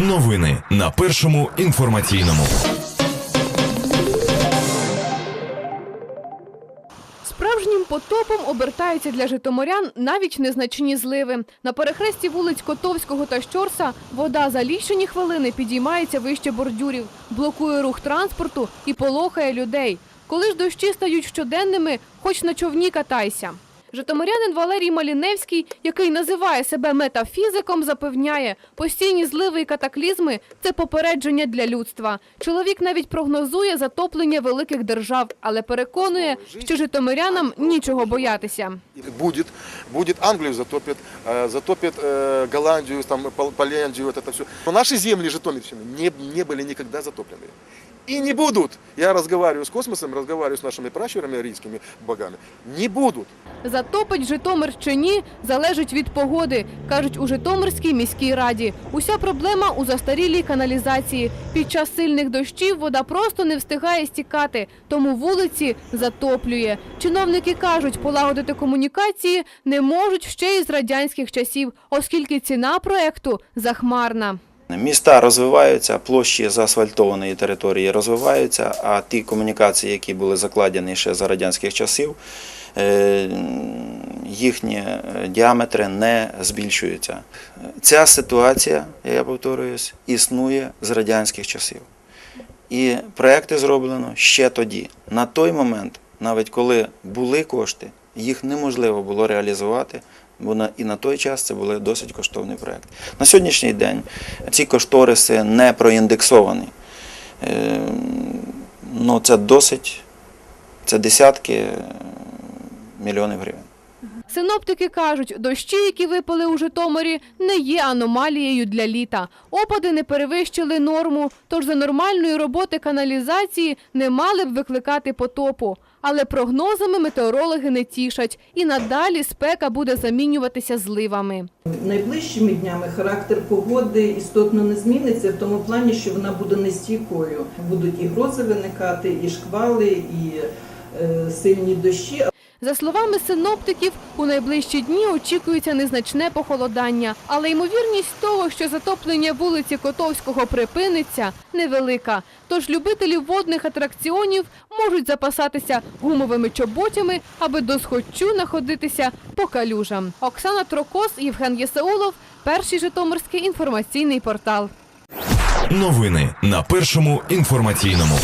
Новини на першому інформаційному. Справжнім потопом обертаються для житомирян навіть незначні зливи. На перехресті вулиць Котовського та Щорса вода за лічені хвилини підіймається вище бордюрів, блокує рух транспорту і полохає людей. Коли ж дощі стають щоденними, хоч на човні катайся. Житомирянин Валерій Маліневський, який називає себе метафізиком, запевняє, постійні зливи і катаклізми це попередження для людства. Чоловік навіть прогнозує затоплення великих держав, але переконує, що житомирянам нічого боятися. Будет, будет Англию затопит, э, затопит э, Голландию, там, Пол- Поляндию, вот это все. Но наши земли Житомирщины не, не были никогда затоплены. И не будут. Я разговариваю с космосом, разговариваю с нашими пращурами арийскими богами. Не будут. Затопить Житомир чи ні, залежить від погоди, кажуть у Житомирській міській раді. Уся проблема у застарілій каналізації. Під час сильних дощів вода просто не встигає стікати, тому вулиці затоплює. Чиновники кажуть, полагодити комунікації не можуть ще й з радянських часів, оскільки ціна проекту захмарна. Міста розвиваються, площі заасфальтованої території розвиваються, а ті комунікації, які були закладені ще за радянських часів, е, їхні е, діаметри не збільшуються. Ця ситуація, я повторююсь, існує з радянських часів. І проекти зроблено ще тоді. На той момент, навіть коли були кошти, їх неможливо було реалізувати, бо на, і на той час це були досить коштовні проєкт. На сьогоднішній день ці кошториси не проіндексовані. Е, ну, це досить, це десятки мільйонів гривень. Синоптики кажуть, дощі, які випали у Житомирі, не є аномалією для літа. Опади не перевищили норму, тож за нормальної роботи каналізації не мали б викликати потопу. Але прогнозами метеорологи не тішать, і надалі спека буде замінюватися зливами. Найближчими днями характер погоди істотно не зміниться в тому плані, що вона буде нестійкою. Будуть і грози виникати, і шквали, і е, сильні дощі. За словами синоптиків, у найближчі дні очікується незначне похолодання, але ймовірність того, що затоплення вулиці Котовського припиниться, невелика. Тож любителі водних атракціонів можуть запасатися гумовими чоботями, аби досхочу находитися по калюжам. Оксана Трокос, Євген Єсаулов, перший Житомирський інформаційний портал. Новини на першому інформаційному.